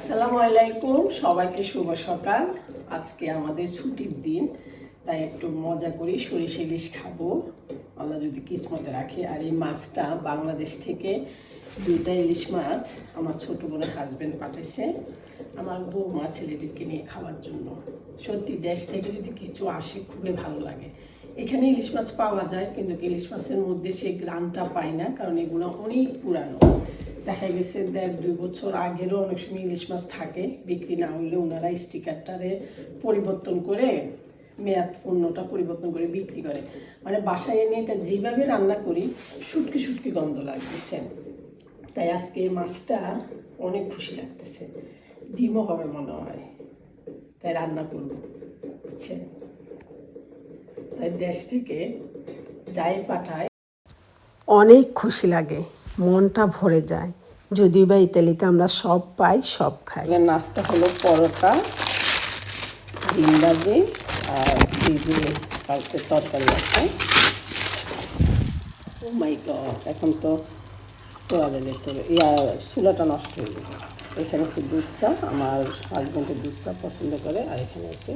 আসসালামু আলাইকুম, সবাইকে শুভ সকাল। আজকে আমাদের ছুটির দিন, তাই একটু মজা করি, সরিষে ইলিশ খাব। আল্লাহ যদি কিসমতে রাখে। আর এই মাছটা বাংলাদেশ থেকে দুইটা ইলিশ মাছ আমার ছোট বোনের হাজবেন্ড পাঠাইছে আমার বউ বৌমা ছেলেদেরকে নিয়ে খাওয়ার জন্য। সত্যি দেশ থেকে যদি কিছু আসে, খুবই ভালো লাগে। এখানে ইলিশ মাছ পাওয়া যায়, কিন্তু ইলিশ মাছের মধ্যে সেই গ্রানটা পাই না, কারণ এগুলো অনেক পুরানো। দেখা গেছে দেড় দুই বছর আগেরও অনেক সময় ইলিশ মাছ থাকে, বিক্রি না হইলে ওনারা স্টিকারটারে পরিবর্তন করে মেয়াদ পণ্যটা পরিবর্তন করে বিক্রি করে। মানে বাসায় এনে এটা যেভাবে রান্না করি শুটকি শুটকি গন্ধ লাগে, বুঝছেন? তাই আজকে মাছটা অনেক খুশি লাগতেছে। ডিমও হবে মনে হয়। তাই রান্না করব, বুঝছেন? তাই দেশ থেকে যাই পাঠায়। অনেক খুশি লাগে। মনটা ভরে যায়। যদিও বা ইতালিতে আমরা সব পাই, সব খাই। নাস্তা হলো পরোটা ডিম ভাজি আর কালকে তরকারি আছে। ও মাই গড এখন তো দিলে তো ইয়া, চুলাটা নষ্ট হয়ে যাবে। এখানে হচ্ছে দুধ চা, আমার হাজব্যান্ডের দুধ চা পছন্দ করে, আর এখানে হচ্ছে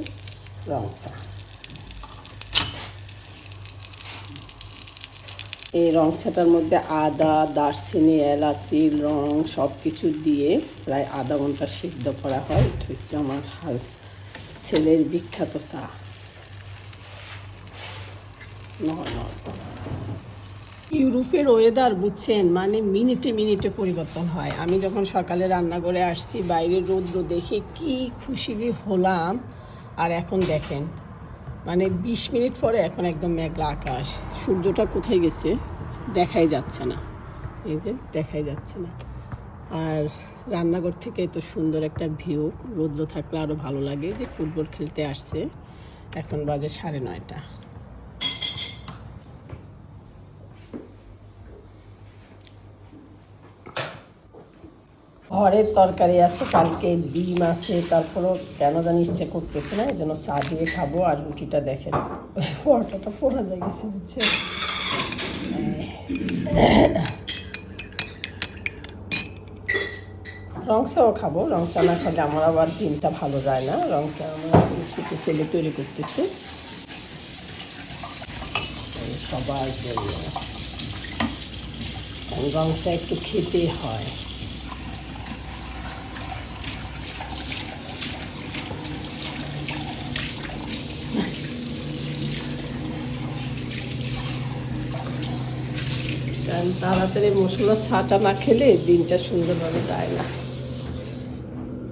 রং চা। এই রং ছাটার মধ্যে আদা, দারচিনি এলাচি রং সব কিছু দিয়ে প্রায় আধা ঘণ্টা সিদ্ধ করা হয়। এটা হচ্ছে আমার হাজ ছেলের বিখ্যাত চা। ইউরোপের ওয়েদার বুঝছেন মানে মিনিটে মিনিটে পরিবর্তন হয়। আমি যখন সকালে রান্না করে আসছি, বাইরের রৌদ্র দেখে কি খুশি যে হলাম। আর এখন দেখেন মানে বিশ মিনিট পরে এখন একদম মেঘলা আকাশ। সূর্যটা কোথায় গেছে দেখাই যাচ্ছে না। এই যে দেখাই যাচ্ছে না। আর রান্নাঘর থেকে এত সুন্দর একটা ভিউ, রৌদ্র থাকলে আরও ভালো লাগে। যে ফুটবল খেলতে আসছে, এখন বাজে সাড়ে নয়টা। ঘরের তরকারি আছে, কালকে ডিম আছে, তারপরও কেন জানি ইচ্ছে করতেছে না এই জন্য চা দিয়ে খাব আর রুটিটা দেখেন। পরোটাটা পোড়া যায় গেছে বুঝছে রং চাও খাব, রং চা না খেলে আমার আবার ডিমটা ভালো যায় না, রং চা আমার ছোটো ছেলে তৈরি করতেছে। এই সবার জন্য। রং চা একটু খেতে হয়। কারণ তাড়াতাড়ি মশলা ছাটা না খেলে দিনটা সুন্দরভাবে যায় না।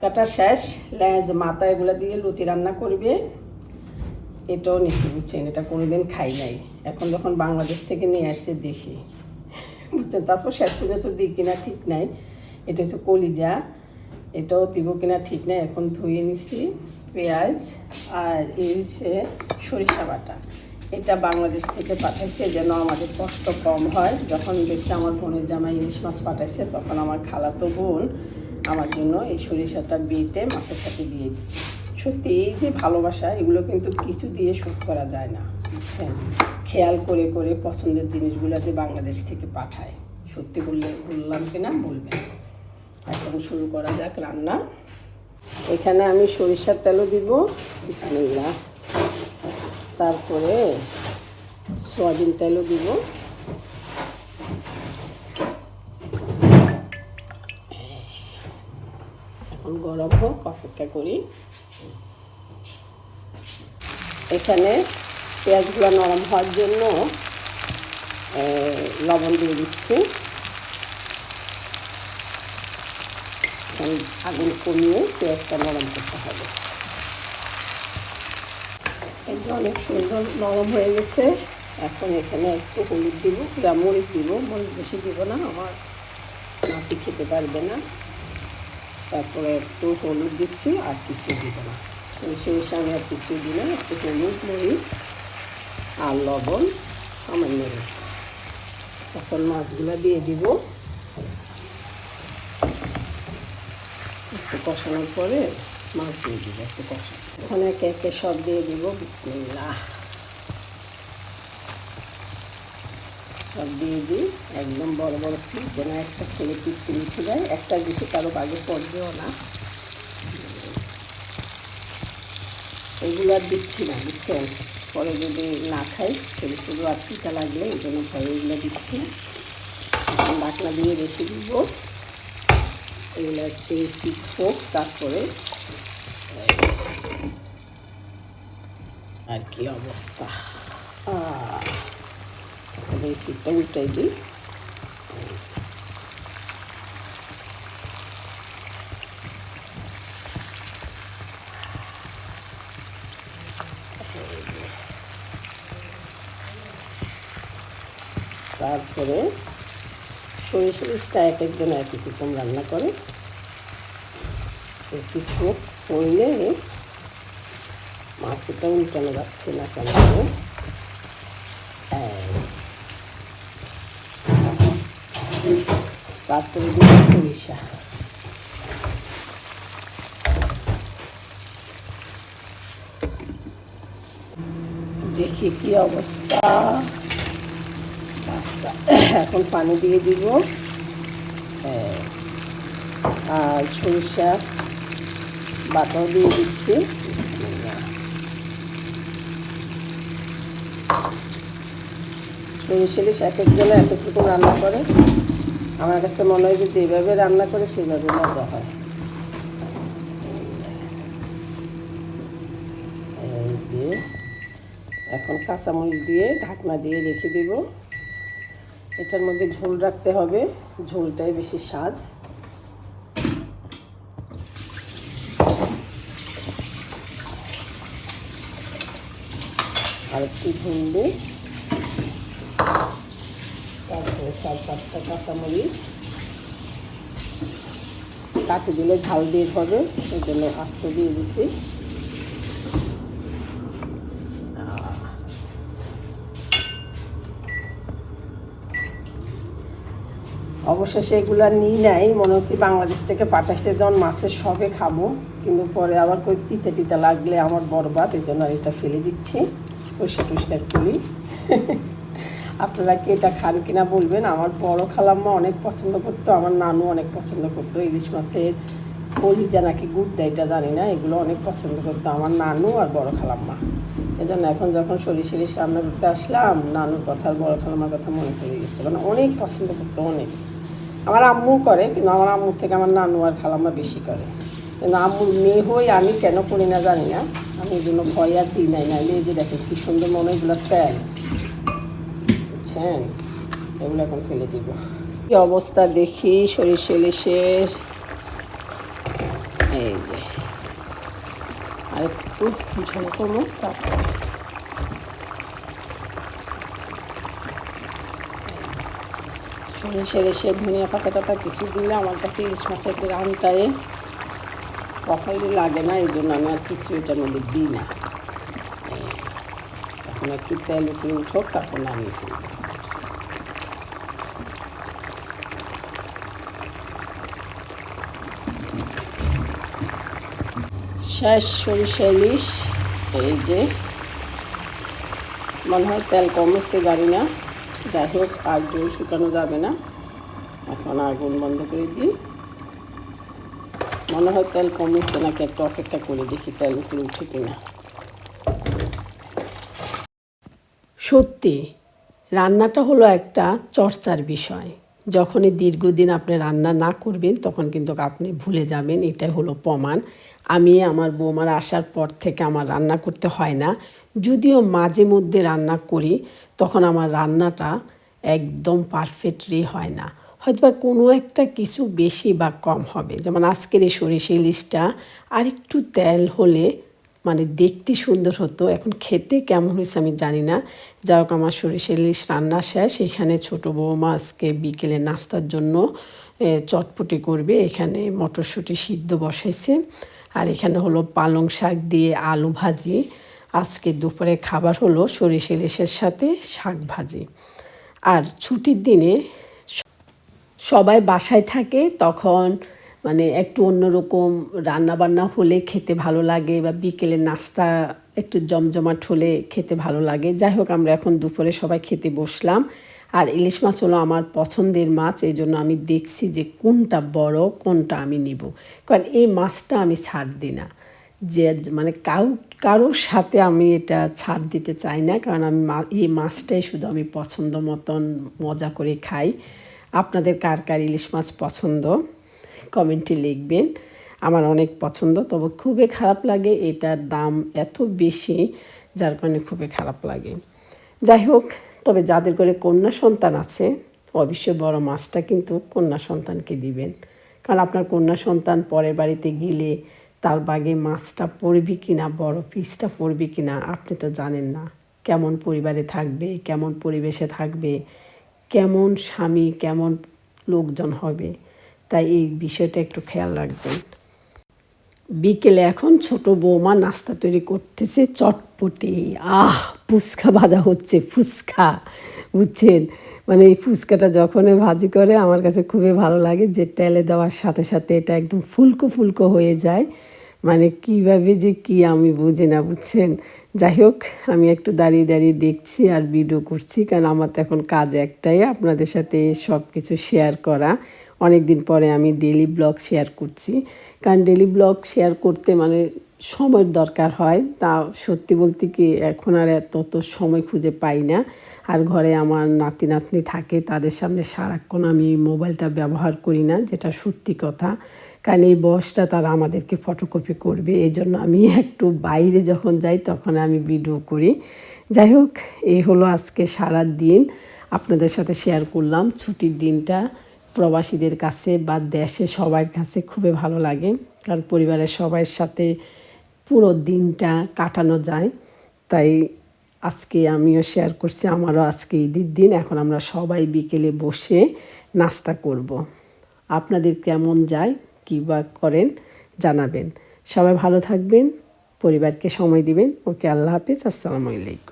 কাটা শেষ, লেজ, মাথা এগুলো দিয়ে লুতি রান্না করবে। এটাও নিচ্ছি বুঝছেন, এটা কোনোদিন খাই নাই। এখন যখন বাংলাদেশ থেকে নিয়ে আসছে দেখি বুঝছেন? তারপর শেষ পর্যন্ত দিই কিনা ঠিক নাই। এটা হচ্ছে কলিজা। এটাও দিব কিনা ঠিক নাই। এখন ধুয়ে নিচ্ছি পেঁয়াজ আর এই হচ্ছে সরিষা বাটা। এটা বাংলাদেশ থেকে পাঠাইছে, যেন আমাদের কষ্ট কম হয়। যখন দেখছি আমার বোনের জামাই ইলিশ মাছ পাঠাইছে, তখন আমার খালাতো বোন আমার জন্য এই সরিষাটা বেটে মাছের সাথে দিয়ে দিচ্ছে। সত্যি, এই যে ভালোবাসা, এগুলো কিন্তু কিছু দিয়ে শোধ করা যায় না, বুঝছেন? খেয়াল করে করে পছন্দের জিনিসগুলো যে বাংলাদেশ থেকে পাঠায়। সত্যি বললে বললাম কিনা, বলবেন। এখন শুরু করা যাক রান্না। এখানে আমি সরিষার তেলও দিব। বিসমিল্লা তারপরে সয়াবিন তেলও দিব। এখন গরম হোক, অপেক্ষা করি। এখানে পেঁয়াজগুলো নরম হওয়ার জন্য লবণ দিয়ে দিচ্ছি। আগুন কমিয়ে পেঁয়াজটা নরম করতে হবে। এটা অনেক সুন্দর নরম হয়ে গেছে। এখন এখানে একটু হলুদ দিব কিংবা মরিচ দিব। মরিচ বেশি দিব না, আমার নাতি খেতে পারবে না। তারপরে একটু হলুদ দিচ্ছি, আর কিছু দিব না। সেই আমি আর কিছু দিলাম একটু হলুদ, মরিচ আর লবণ, সামান্য রেখে তখন মাছগুলো দিয়ে দিব। একটু কষানোর পরে মাছ দিয়ে দিব, একটু কষা। এখন একে একে সব দিয়ে দিব বিসমিল্লা সব দিয়ে দিই, একদম বড় বড় পিস যেন একটা খেলে পিস উঠে যায়। একটা বেশি কারও আগে পড়বেও না। এগুলো আর দিচ্ছি না বুঝছেন পরে যদি না খাই, তাহলে শুধু আর টিকা লাগলে এই জন্য পরে এগুলো দিচ্ছি না। এখন ডাকনা দিয়ে রেখে দিব। এগুলো একটু ঠিক হোক তারপরে আর কি অবস্থা? দিই। তারপরে সরিষা ইলিশটা এক একজন এক রকম রান্না করে। একটু পড়লে মাছটা উল্টানো যাচ্ছে না কেন সরিষা দেখি কি অবস্থা। পাস্তা এখন পানি দিয়ে দিব। হ্যাঁ। আর সরিষা বাটাও দিয়ে দিচ্ছি। সরিষা ইলিশ এক একজনে এক এক রান্না করে। আমার কাছে মনে হয় যে যেভাবে রান্না করে সেভাবে মজা হয়। এই যে এখন কাঁচামরিচ দিয়ে ঢাকনা দিয়ে রেখে দেব। এটার মধ্যে ঝোল রাখতে হবে, ঝোলটাই বেশি স্বাদ। আর একটু ঝোল দিই তারপরে চার পাঁচটা কাঁচামরিচ। কাটে দিলে ঝাল দিয়ে হবে ওই জন্য আস্ত দিয়ে দিছি। অবশেষে এগুলো নিই নাই, মনে হচ্ছে বাংলাদেশ থেকে পাঠাইছে, যখন মাছের সবে খাব, কিন্তু পরে আবার কই তিতে টিতে লাগলে আমার বরবাদ, এই জন্য এটা ফেলে দিচ্ছি। পরিষ্কার টুষ্কার করি। আপনারা কি এটা খান কিনা বলবেন? আমার বড় খালাম্মা অনেক পছন্দ করতো, আমার নানু অনেক পছন্দ করতো। ইলিশ মাছের কলিজা নাকি গুড় এটা জানি না, এগুলো অনেক পছন্দ করতো আমার নানু আর বড় খালাম্মা। এই জন্য এখন যখন সরিষ ইলিশ রান্না করতে আসলাম, নানুর কথা আর বড় খালাম্মার কথা মনে পড়ে গেছে। মানে অনেক পছন্দ করতো, অনেক। আমার আম্মু করে, কিন্তু আমার আম্মুর থেকে আমার নানু আর খালাম্মা বেশি করে। কিন্তু আম্মুর মেয়ে হই আমি কেন করি না জানি না। আমি এই জন্য ভয় আর দিই নাই, নাইলে এই যে দেখেন কি সুন্দর মনে এগুলো তেল বুঝছেন এগুলো এখন ফেলে দিব। কি অবস্থা দেখি, সরিষা ইলিশের এই যে। আর একটু ঝোল করব তারপর। সরিষা ইলিশে ধনিয়া পাতা টাতা কিছু দিলে আমার কাছে ইলিশ মাছের গ্রামটায়। কখনই লাগে না, এই জন্য আমি আর কিছু এটার মধ্যে দিই না। তখন একটু তেল উপরে উঠোক তারপর নামিয়ে ফেলব শেষ সরিষা ইলিশ এই যে মনে হয় তেল কমেছে জানি না যাই হোক আর জল শুকানো যাবে না এখন আগুন বন্ধ করে দিই মনে হয় তেল কমেছে নাকি একটু অপেক্ষা করে দেখি তেল উপরে উঠে কিনা সত্যি, রান্নাটা হলো একটা চর্চার বিষয়। যখনই দীর্ঘদিন আপনি রান্না না করবেন, তখন কিন্তু আপনি ভুলে যাবেন, এটাই হলো প্রমাণ। আমি আমার বৌমার আসার পর থেকে আমার রান্না করতে হয় না। যদিও মাঝে মধ্যে রান্না করি, তখন আমার রান্নাটা একদম পারফেক্টলি হয় না। হয়তো বা কোনো একটা কিছু বেশি বা কম হবে। যেমন আজকের এই সরিষা ইলিশটা, আরেকটু তেল হলে মানে দেখতে সুন্দর হতো। এখন খেতে কেমন হয়েছে আমি জানি না। যা হোক, আমার সরিষা ইলিশ রান্না শেষ। এখানে ছোটো বৌমা আজকে বিকেলে নাস্তার জন্য চটপটি করবে। এখানে মটরশুঁটি সিদ্ধ বসাইছে। আর এখানে হলো পালং শাক দিয়ে আলু ভাজি। আজকে দুপুরে খাবার হলো সরিষা ইলিশের সাথে শাক ভাজি। আর ছুটির দিনে সবাই বাসায় থাকে, তখন মানে একটু অন্যরকম রান্না বান্না হলে খেতে ভালো লাগে বা বিকেলে নাস্তা একটু জমজমাট হলে খেতে ভালো লাগে। যাই হোক, আমরা এখন দুপুরে সবাই খেতে বসলাম। আর ইলিশ মাছ হলো আমার পছন্দের মাছ, এই জন্য আমি দেখছি যে কোনটা বড়, কোনটা আমি নিব। কারণ এই মাছটা আমি ছাড় দিই না। যে মানে কাউ, কারোর সাথে আমি এটা ছাড় দিতে চাই না, কারণ আমি এই মাছটাই শুধু আমি পছন্দ মতন মজা করে খাই। আপনাদের কার কার ইলিশ মাছ পছন্দ? কমেন্টে লিখবেন। আমার অনেক পছন্দ, তবে খুবই খারাপ লাগে এটার দাম এত বেশি, যার কারণে খুবই খারাপ লাগে। যাই হোক, তবে যাদের করে কন্যা সন্তান আছে অবশ্যই বড় মাছটা কিন্তু কন্যা সন্তানকে দিবেন। কারণ আপনার কন্যা সন্তান পরের বাড়িতে গেলে তার বাগে মাছটা পড়বে কিনা, বড় পিসটা পড়বে কি না আপনি তো জানেন না। কেমন পরিবারে থাকবে, কেমন পরিবেশে থাকবে, কেমন স্বামী, কেমন লোকজন হবে। তাই এই বিষয়টা একটু খেয়াল রাখবেন। বিকেলে এখন ছোট বৌমা নাস্তা তৈরি করতেছে, চটপটি। আহ, ফুচকা ভাজা হচ্ছে, ফুচকা। বুঝছেন? মানে এই ফুচকাটা যখনই ভাজি করে, আমার কাছে খুবই ভালো লাগে যে তেলে দেওয়ার সাথে সাথে এটা একদম ফুলকো ফুলকো হয়ে যায়। মানে কীভাবে যে কি আমি বুঝি না, বুঝছেন? যাই হোক, আমি একটু দাঁড়িয়ে দাঁড়িয়ে দেখছি আর ভিডিও করছি, কারণ আমার তো এখন কাজ একটাই, আপনাদের সাথে সব কিছু শেয়ার করা। অনেক দিন পরে আমি ডেলি ব্লগ শেয়ার করছি। কারণ ডেলি ব্লগ শেয়ার করতে মানে সময়ের দরকার হয়। তা সত্যি বলতে কি এখন আর এত তো সময় খুঁজে পাই না। আর ঘরে আমার নাতি, নাতনি থাকে, তাদের সামনে সারাক্ষণ আমি মোবাইলটা ব্যবহার করি না, যেটা সত্যি কথা। কারণ এই বয়সটা তারা আমাদেরকে ফটোকপি করবে এই জন্য আমি একটু বাইরে যখন যাই তখন আমি ভিডিও করি। যাই হোক, এই হলো আজকে সারা দিন আপনাদের সাথে শেয়ার করলাম ছুটির দিনটা। প্রবাসীদের কাছে বা দেশে সবার কাছে খুবই ভালো লাগে। কারণ পরিবারের সবার সাথে পুরো দিনটা কাটানো যায়। তাই আজকে আমিও শেয়ার করছি, আমারও আজকে ঈদের দিন। এখন আমরা সবাই বিকেলে বসে নাস্তা করব। আপনাদের কেমন যায়, কী বা করেন, জানাবেন। সবাই ভালো থাকবেন, পরিবারকে সময় দিবেন। ওকে আল্লাহ হাফিজ, আসসালামু আলাইকুম।